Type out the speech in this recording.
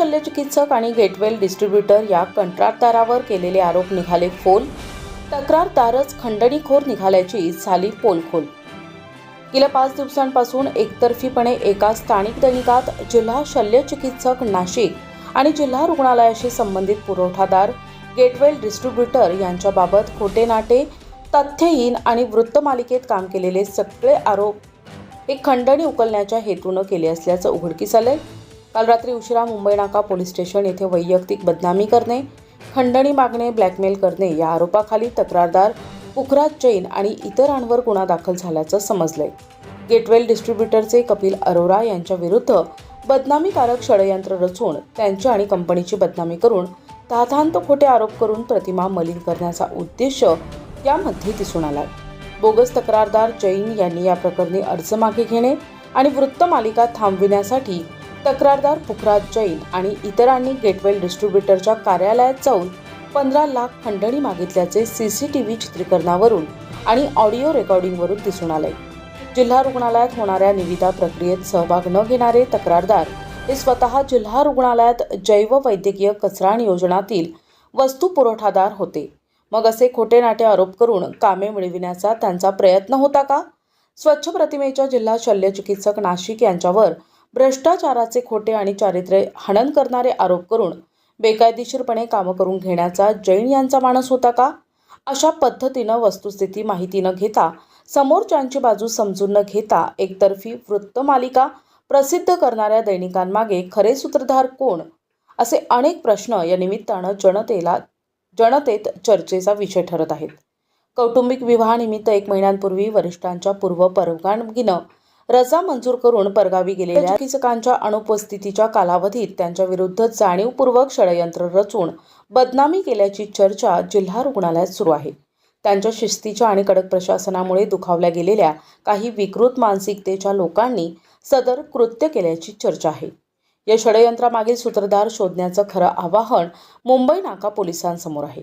शल्यचिकित्सक आणि Getwell distributor या कंत्राटदारावर केलेले आरोप निघाले फोल तक्रारदारच खंडणीखोर निघाल्याची झाली पोलखोल. गेल्या पाच दिवसांपासून एकतर्फीपणे एका स्थानिक दैनिकात जिल्हा शल्यचिकित्सक नाशिक आणि जिल्हा रुग्णालयाशी संबंधित पुरवठादार गेटवेल डिस्ट्रीब्युटर यांच्याबाबत खोटे नाटे तथ्यहीन आणि वृत्तमालिकेत काम केलेले सगळे आरोप हे खंडणी उकलण्याच्या हेतूनं केले असल्याचं उघडकीस आलंय. काल रात्री उशिरा मुंबई नाका पोलीस स्टेशन येथे वैयक्तिक बदनामी करणे खंडणी मागणे ब्लॅकमेल करणे या आरोपाखाली तक्रारदार पुखराज जैन आणि इतरांवर गुन्हा दाखल झाल्याचं समजलंय. गेटवेल डिस्ट्रीब्युटरचे कपिल अरोरा यांच्या विरुद्ध बदनामीकारक षडयंत्र रचून त्यांची आणि कंपनीची बदनामी करून ताथांत खोटे आरोप करून प्रतिमा मलिन करण्याचा उद्देश यामध्ये दिसून आलाय. बोगस तक्रारदार जैन यांनी या प्रकरणी अर्ज मागे घेणे आणि वृत्तमालिका थांबविण्यासाठी तक्रारदार पुखराज जैन आणि इतरांनी गेटवेल डिस्ट्रीब्युटरच्या कार्यालयात जाऊन पंधरा लाख खंडणी मागितल्याचे सीसीटीव्ही चित्रीकरणावरून आणि ऑडिओ रेकॉर्डिंगवरून दिसून आले जिल्हा रुग्णालयात होणाऱ्या निविदा प्रक्रियेत सहभाग न घेणारे तक्रारदार हे स्वतः जिल्हा रुग्णालयात जैव वैद्यकीय कचरा नियोजनातील वस्तू पुरवठादार होते. मग असे खोटे नाटे आरोप करून कामे मिळविण्याचा त्यांचा प्रयत्न होता का? स्वच्छ प्रतिमेच्या जिल्हा शल्यचिकित्सक नाशिक यांच्यावर भ्रष्टाचाराचे खोटे आणि चारित्र्य हनन करणारे आरोप करून बेकायदेशीरपणे कामं करून घेण्याचा जैन यांचा माणस होता का? अशा पद्धतीनं वस्तुस्थिती माहिती न घेता समोरच्यांची बाजू समजून न घेता एकतर्फी वृत्तमालिका प्रसिद्ध करणाऱ्या दैनिकांमागे खरे सूत्रधार कोण? असे अनेक प्रश्न या निमित्तानं जनतेला जनतेत चर्चेचा विषय ठरत आहेत. कौटुंबिक विवाहानिमित्त एक महिन्यांपूर्वी वरिष्ठांच्या पूर्व परवानगीनं रजा मंजूर करून परगावी गेलेल्या चिकित्सकांच्या अनुपस्थितीच्या कालावधीत त्यांच्या विरुद्ध जाणीवपूर्वक षडयंत्र रचून बदनामी केल्याची चर्चा जिल्हा रुग्णालयात सुरू आहे. त्यांच्या शिस्तीच्या आणि कडक प्रशासनामुळे दुखावल्या गेलेल्या काही विकृत मानसिकतेच्या लोकांनी सदर कृत्य केल्याची चर्चा आहे. या षडयंत्रामागील सूत्रधार शोधण्याचं खरं आवाहन मुंबई नाका पोलिसांसमोर आहे.